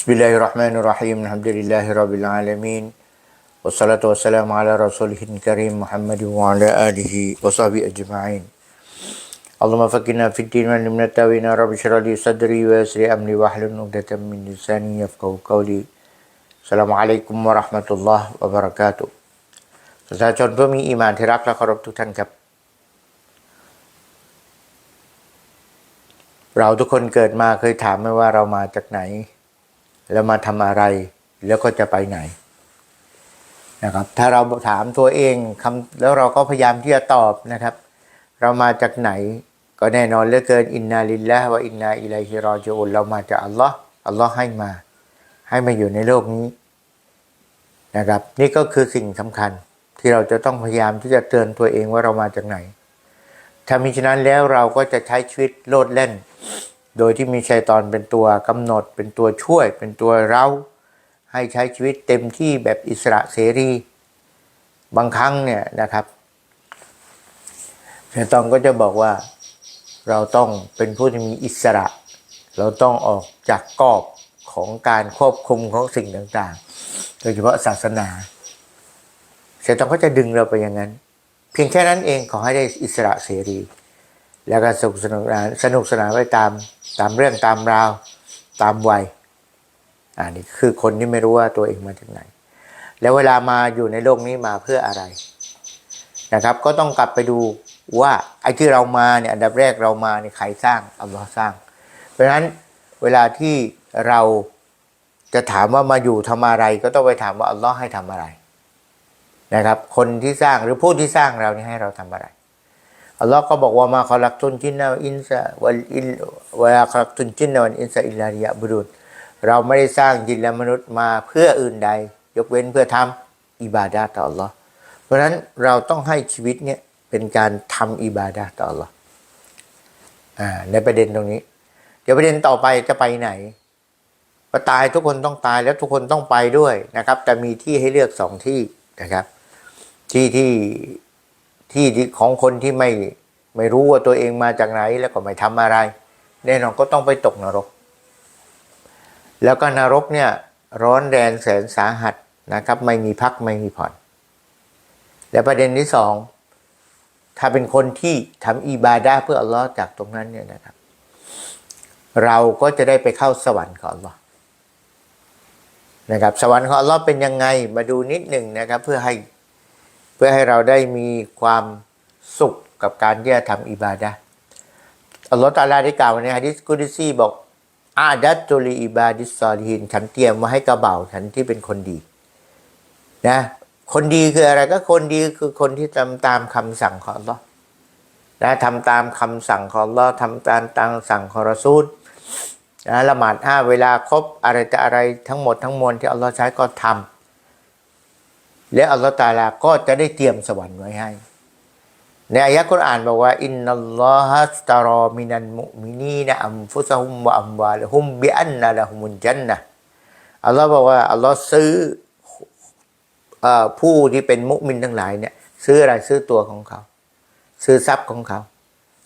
بسم الله الرحمن الرحيم الحمد لله رب العالمين والصلاة والسلام على رسوله الكريم محمد وعلى آله وصحبه أجمعين اللهم فكنا في الدين من التاوين رب اشرح لي صدري ويسر أمري واحلل عقدة من لساني يفقه قولي السلام عليكم ورحمة الله وبركاته سادة جون بومي إيمان تراك لقرب تتنكب เราทุกคนเกิดมาเคยถามไหมว่าเรามาจากไหน แล้วมาทำอะไร แล้วก็จะไปไหนนะครับ ถ้าเราถามตัวเองคำแล้วเราก็พยายามที่จะตอบนะครับ เรามาจากไหนก็แน่นอนเหลือเกินอินนาลิลละว่าอินนาอิลัยฮิรอจิอุนเรามาจากอัลลอฮ์อัลลอฮ์ให้มา ให้มาอยู่ในโลกนี้นะครับ นี่ก็คือสิ่งสำคัญที่เราจะต้องพยายามที่จะเตือนตัวเองว่าเรามาจากไหนถ้ามิฉะนั้นแล้วเราก็จะใช้ชีวิตโลดเล่น โดยที่มีชัยตอนเป็นตัวกำหนด เป็นตัวช่วย เป็นตัวเราให้ใช้ชีวิตเต็มที่แบบอิสระเสรี บางครั้งเนี่ยนะครับชัยตอนก็จะบอกว่าเราต้องเป็นผู้ที่มีอิสระ เราต้องออกจากกรอบของการควบคุมของสิ่งต่างๆ โดยเฉพาะศาสนาชัยตอนก็จะดึงเราไปอย่างนั้น เพียงแค่นั้นเองขอให้ได้อิสระเสรี แล้วก็สนุกสนานสนุกสนานไปตาม ตามเรื่องตามราวตามวัยอ่านี่คือคนที่ไม่รู้ว่าตัวเองมาจากไหน แล้วเวลามาอยู่ในโลกนี้มาเพื่ออะไรนะครับ ก็ต้องกลับไปดูว่าไอ้ที่เรามาเนี่ยอันดับแรกเรามาเนี่ยใครสร้างอัลลอฮ์สร้าง เพราะฉะนั้นเวลาที่เราจะถามว่ามาอยู่ทำอะไร ก็ต้องไปถามว่าอัลลอฮ์ให้ทำอะไรนะครับ คนที่สร้างหรือผู้ที่สร้างเรานี่ให้เราทำอะไร อัลลอฮ์ก็บอกว่ามาขลักตุนจินนาอินซาวัลอิลวะขลักตุนจินนาวัลอินซาอิลลาริยะบุรุษเราไม่ได้สร้างจินและมนุษย์มาเพื่ออื่นใด ยกเว้นเพื่อทำอิบาดาต่ออัลลอฮ์เพราะฉะนั้นเราต้องให้ชีวิตเนี่ยเป็นการทำอิบาดาต่ออัลลอฮ์ในประเด็นตรงนี้ เดี๋ยวประเด็นต่อไปจะไปไหนพอตายทุกคนต้องตายแล้วทุกคนต้องไปด้วยนะครับ แต่มีที่ให้เลือกสองที่นะครับ ที่ที่ ที่ของคนที่ไม่ไม่รู้ว่าตัวเองมาจากไหนแล้วก็ไม่ทำอะไร แน่นอนก็ต้องไปตกนรก แล้วก็นรกเนี่ยร้อนแรงแสนสาหัสนะครับ ไม่มีพักไม่มีผ่อน และประเด็นที่สองถ้าเป็นคนที่ทำอิบาดาเพื่ออัลลอฮ์จากตรงนั้นเนี่ยนะครับ เราก็จะได้ไปเข้าสวรรค์ของอัลลอฮ์นะครับ สวรรค์ของอัลลอฮ์เป็นยังไงมาดูนิดหนึ่งนะครับ เพื่อให้ พื่อให้เราได้มีความสุขกับการที่จะทำอิบาดะอัลลอฮฺตาลาได้กล่าวในฮะดิษกุดิซีบอก อาดัตตุลีอิบาดิสซอลิฮินฉันเตรียมมาให้กระเบาฉันที่เป็นคนดีนะคนดีคืออะไรก็คนดีคือคนที่ทำตามคำสั่งของอัลลอฮ์นะทำตามคำสั่งของอัลลอฮ์ทำตามตามสั่งของรอซูลนะละหมาดห้าเวลาครบอะไรจะอะไรทั้งหมดทั้งมวลที่อัลลอฮ์ใช้ก็ทำ และอัลลอฮฺตาลาก็จะได้เตรียมสวรรค์ไว้ให้ ในอายะกุรอานบอกว่า อินนัลลอฮฺสตารอมินันมุมินีนะอัมฟุซฮุมวะอัมวาลฮุมบิอันนะละฮุมุนจันนะอัลลอฮ์บอกว่า อัลลอฮ์ซื้ออผู้ที่เป็นมุมินทั้งหลายเนี่ย ซื้ออะไรซื้อตัวของเขา ซื้อทรัพย์ของเขา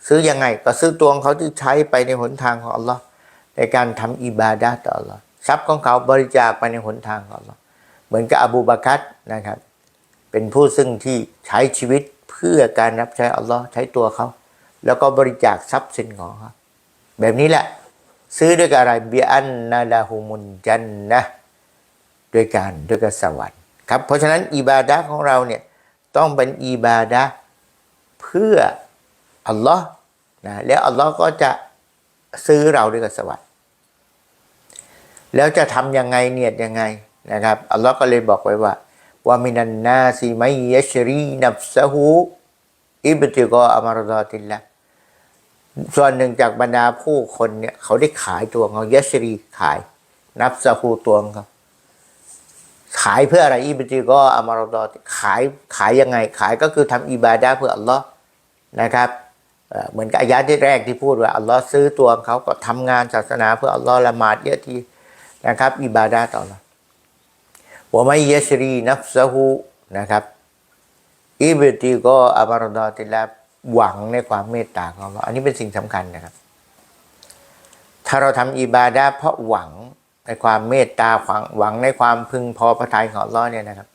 ซื้อยังไงก็ซื้อตัวของเขาที่ใช้ไปในหนทางของอัลลอฮ์ในการทำอิบาดะห์ต่ออัลลอฮ์ทรัพย์ของเขาบริจาคไปในหนทางของอัลลอฮ์ เหมือนกับอบูบาคัดนะครับ เป็นผู้ซึ่งที่ใช้ชีวิตเพื่อการรับใช้อัลลอฮ์ใช้ตัวเขา แล้วก็บริจาคทรัพย์สินของเขาแบบนี้แหละ ซื้อด้วยอะไรเบียอันนาลาฮูมุนจันนะด้วยการด้วยกับสวรรค์ครับ เพราะฉะนั้นอิบาดะของเราเนี่ยต้องเป็นอิบาดะเพื่ออัลลอฮ์นะแล้วอัลลอฮ์ก็จะซื้อเราด้วยกับสวรรค์แล้วจะทำยังไงเนียดยังไง นะครับอัลลอฮ์ก็เลยบอกไว้ว่าว่ามินันนาซีไมยชรีนับซะฮูอิบติกออมารดอตินละส่วนหนึ่งจากบรรดาผู้คนเนี่ยเขาได้ขายตัวของยชรีขาย นับซะฮูตัวเขาขายเพื่ออะไรอิบติกออมารดอขายขายยังไงขายก็คือทำอิบาดาเพื่ออัลลอฮ์นะครับเหมือนกับอายะที่แรกที่พูดว่าอัลลอฮ์ซื้อตัวเขาก็ทำงานศาสนาเพื่ออัลลอฮ์ละหมาดเยอะทีนะครับ อิบาดาต่อเรา ว่าไม่ยชรีนัฟซะฮูนะครับอิบติก็อามารดอติลาหวังในความเมตตาของเราอันนี้เป็นสิ่งสำคัญนะครับ ถ้าเราทำอิบาดาเพราะหวังในความเมตตาหวังหวังในความพึงพอพระทัยของอัลลอฮ์เนี่ยนะครับ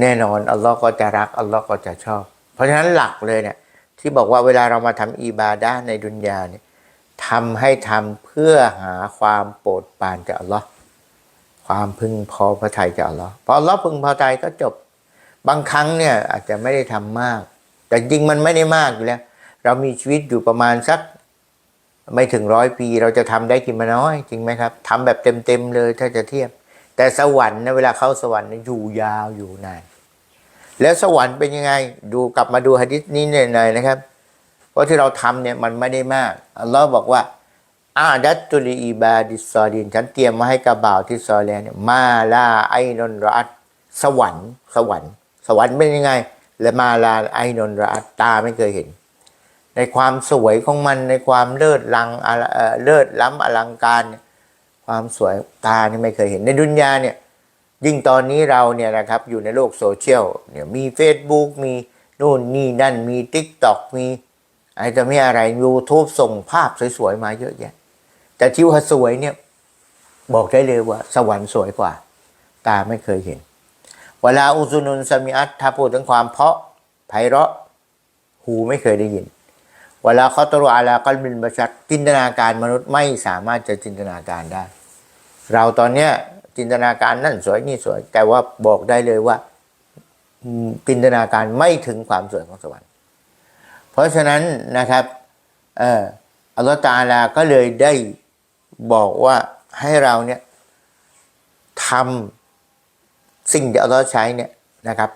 แน่นอนอัลลอฮ์ก็จะรักอัลลอฮ์ก็จะชอบ เพราะฉะนั้นหลักเลยเนี่ยที่บอกว่าเวลาเรามาทำอิบาดะในดุนยาเนี่ยทำให้ทำเพื่อหาความโปรดปรานจากอัลลอฮ์ ความพึงพอพระทัยจากอัลลอฮ์พออัลลอฮ์พึงพอใจก็จบบางครั้งเนี่ยอาจจะไม่ได้ทำมาก แต่จริงมันไม่ได้มากอยู่แล้ว เรามีชีวิตอยู่ประมาณสักไม่ถึงร้อยปี เราจะทำได้กี่มาน้อย จริงไหมครับทำแบบเต็มๆเลยถ้าจะเทียบ แต่สวรรค์นะเวลาเข้าสวรรค์อยู่ยาวอยู่นานแล้วสวรรค์เป็นยังไง ดูกลับมาดูหะดิษนี้หน่อยนะครับ เพราะที่เราทำเนี่ยมันไม่ได้มากอัลลอฮ์บอกว่า อาดัตตุลีบาดิสซอดิน ฉันเตรียมมาให้กับบ่าวที่ซอแลเนี่ยมาลาไอนนรัตสวรรค์ สวรรค์ สวรรค์เป็นยังไง และมาลาไอนนรัตตาไม่เคยเห็น ในความสวยของมันในความเลิศลังเลิศล้ำอลังการ ความสวยตานี่ไม่เคยเห็น ในดุนยาเนี่ยยิ่งตอนนี้เราเนี่ยนะครับอยู่ในโลกโซเชียลเนี่ยมี Facebook มีนู่นนี่นั่นมี t ิ k t o k มีอะไรจะไม่อะไร YouTube ส่งภาพสวยๆมาเยอะแยะ แต่ที่ว่าสวยเนี่ยบอกได้เลยว่า สวรรค์สวยกว่า ตาไม่เคยเห็น เวลาอุซุนุนสมิอัตถ้าพูดถึงความเพาะไพเราะ หูไม่เคยได้ยิน เวลาเขาตรวอาลากัลบินบัชัดจินตนาการมนุษย์ไม่สามารถจะจินตนาการได้ เราตอนเนี้ยจินตนาการนั่นสวยนี่สวย แต่ว่าบอกได้เลยว่าจินตนาการไม่ถึงความสวยของสวรรค์ เพราะฉะนั้นนะครับ เอออัลลอฮฺตาอาลาก็เลยได้ บอกว่าให้เราเนี่ยทำสิ่งที่อัลลอฮฺใช้เนี่ยนะครับ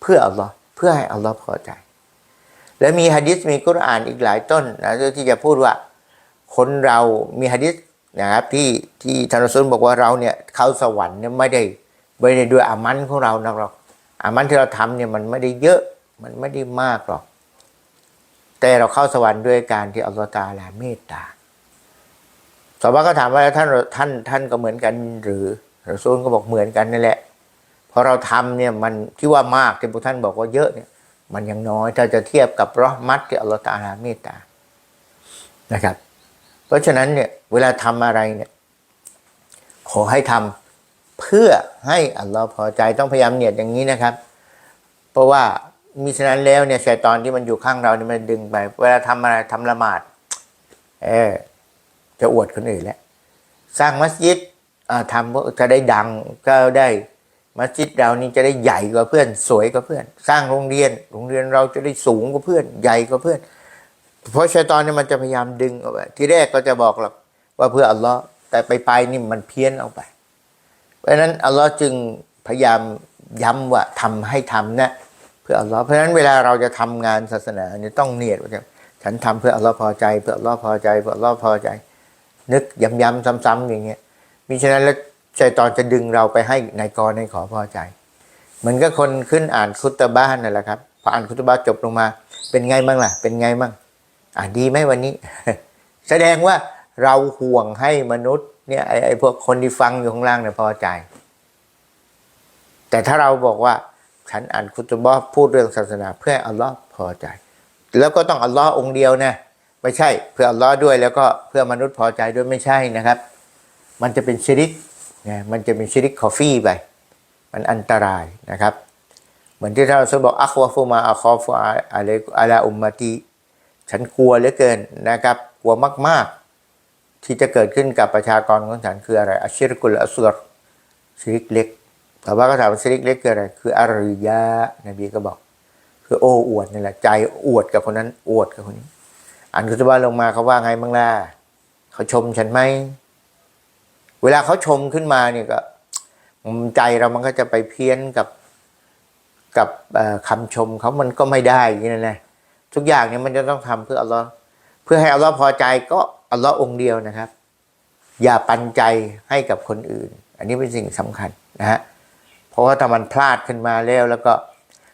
เพื่ออัลลอฮ์เพื่อให้อัลลอฮ์พอใจ และมีฮะดิษมีกุรอานอีกหลายต้นนะที่จะพูดว่าคนเรามีฮะดิษนะครับที่ที่ทานรอซูลบอกว่าเราเนี่ยเข้าสวรรค์เนี่ยไม่ได้ไม่ได้ด้วยอามันของเรานะหรอกอามันที่เราทำเนี่ยมันไม่ได้เยอะมันไม่ได้มากหรอก แต่เราเข้าสวรรค์ด้วยการที่อัลลอฮฺตาลาเมตตา สาวบ้านก็ถามว่าท่านท่านท่านก็เหมือนกันหรือรซูลก็บอกเหมือนกันนั่นแหละพอเราทำเนี่ยมันที่ว่ามากที่พวกท่านบอกว่าเยอะเนี่ย มันยังน้อยถ้าจะเทียบกับรอมัตที่อัลลอฮฺตาลาเมตตานะครับ เพราะฉะนั้นเนี่ยเวลาทำอะไรเนี่ยขอให้ทำเพื่อให้อัลลอฮ์พอใจต้องพยายามเนียดอย่างนี้นะครับ เพราะว่ามิฉะนั้นแล้วเนี่ยชัยตอนที่มันอยู่ข้างเราเนี่ยมันดึงไป เวลาทำอะไรทำละหมาด เออ จะอวดคนอื่นแล้วสร้างมัสยิดทำเพื่อจะได้ดังก็ได้มัสยิดเรานี่จะได้ใหญ่กว่าเพื่อน สวยกว่าเพื่อน สร้างโรงเรียน โรงเรียนเราจะได้สูงกว่าเพื่อน ใหญ่กว่าเพื่อน เพราะชัยตอนนี่มันจะพยายามดึงเอาไปที่แรกก็จะบอกหรอกว่าเพื่ออัลลอฮ์แต่ไปไปนี่มันเพี้ยนเอาไป เพราะฉะนั้นอัลลอฮ์จึงพยายามย้ำว่าทำให้ทำนะเพื่ออัลลอฮ์เพราะฉะนั้นเวลาเราจะทำงานศาสนาเนี่ยต้องเนียดว่าฉันทำเพื่ออัลลอฮ์พอใจ เพื่ออัลลอฮ์พอใจเพื่ออัลลอฮ์พอใจ นึกย้ำๆซ้ำๆอย่างเงี้ยมิฉะนั้นแล้วชัยตอนจะดึงเราไปให้ในกรในขอพอใจ เหมือนกับคนขึ้นอ่านคุตบ้านนั่นแหละครับพออ่านคุตบ้าจบลงมา เป็นไงบ้างล่ะ เป็นไงบ้างอ่านดีไหมวันนี้ แสดงว่าเราห่วงให้มนุษย์เนี่ยไอ้ไอพวกคนที่ฟังอยู่ข้างล่างเนี่ยพอใจ แต่ถ้าเราบอกว่าฉันอ่านคุตบะห์พูดเรื่องศาสนา เพื่ออัลลอฮ์พอใจ แล้วก็ต้องอัลลอฮ์องเดียวนะ ไม่ใช่เพื่ออัลลอฮ์ด้วยแล้วก็เพื่อมนุษย์พอใจด้วยไม่ใช่นะครับ มันจะเป็นชิริกนะมันจะเป็นชิริกคอฟฟี่ไปมันอันตรายนะครับ เหมือนที่ท่านรอซูลบอกอัควาฟูมาอัคอฟูอาอะไรอาลาอุมมาตีฉันกลัวเหลือเกินนะครับ กลัวมาก ๆ ที่จะเกิดขึ้นกับประชากรของฉันคืออะไรอัชิรกุลอัสรชิริกเล็กแต่ว่าก็ถามชิริกเล็กคืออะไร คืออาริยะนบีก็บอก คือโอ้อวดนี่แหละใจอวดกับคนนั้นอวดกับคนนี้ อ่านคุตบะห์ลงมาเขาว่าไงบ้างล่ะเขาชมฉันไหมเวลาเขาชมขึ้นมาเนี่ยก็ใจเรามันก็จะไปเพี้ยนกับกับเอ่อคำชมเขามันก็ไม่ได้อย่างนี้นะทุกอย่างเนี่ยมันจะต้องทำเพื่ออัลลอฮ์เพื่อให้อัลลอฮ์พอใจก็อัลลอฮ์องค์เดียวนะครับ อย่าปันใจให้กับคนอื่น อันนี้เป็นสิ่งสำคัญนะฮะเพราะว่าถ้ามันพลาดขึ้นมาแล้วแล้วก็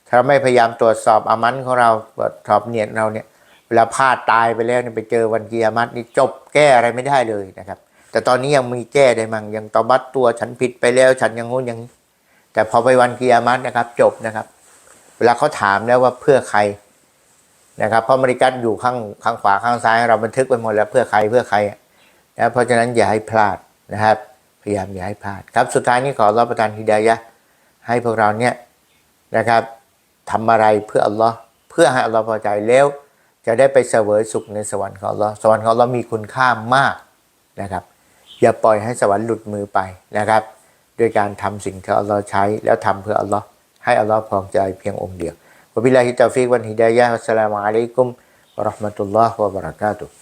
ถ้าเราไม่พยายามตรวจสอบอามันของเราตรวจสอบเนียดเราเนี่ย เวลาพลาดตายไปแล้วเนี่ยไปเจอวันเกิยามัตนี่จบแก้อะไรไม่ได้เลยนะครับ แต่ตอนนี้ยังมีแก้ได้มั่งยังตอบัตตัวฉันผิดไปแล้ว ฉันยังงู้นย่างแต่พอไปวันเกิยามัตนะครับ จบนะครับ เวลาเขาถามแล้วว่าเพื่อใครนะครับเพราะมริกัตอยู่ข้างข้างขวาข้างซ้ายเราบันทึกไปหมดแล้วเพื่อใครเพื่อใครนะเพราะฉะนั้นอย่าให้พลาดนะครับ พยายามอย่าให้พลาดครับ สุดท้ายนี้ขอรับประทานฮิดายะห์ให้พวกเราเนี่ยนะครับทำอะไรเพื่ออัลลอฮ์เพื่อให้อัลลอฮ์พอใจแล้ว จะได้ไปเสวยสุขในสวรรค์ของเราสวรรค์ของเรามีคุณค่ามากนะครับ อย่าปล่อยให้สวรรค์หลุดมือไปนะครับด้วยการทำสิ่งที่อัลลอฮ์ใช้แล้วทำเพื่ออัลลอฮ์ให้อัลลอฮ์พอใจเพียงองค์เดียววะบิลลาฮิตาฟิกวันฮิดายะฮ์วัสสลามุอะลัยกุมวะราะห์มะตุลลอฮ์วะบะเราะกาตุฮ์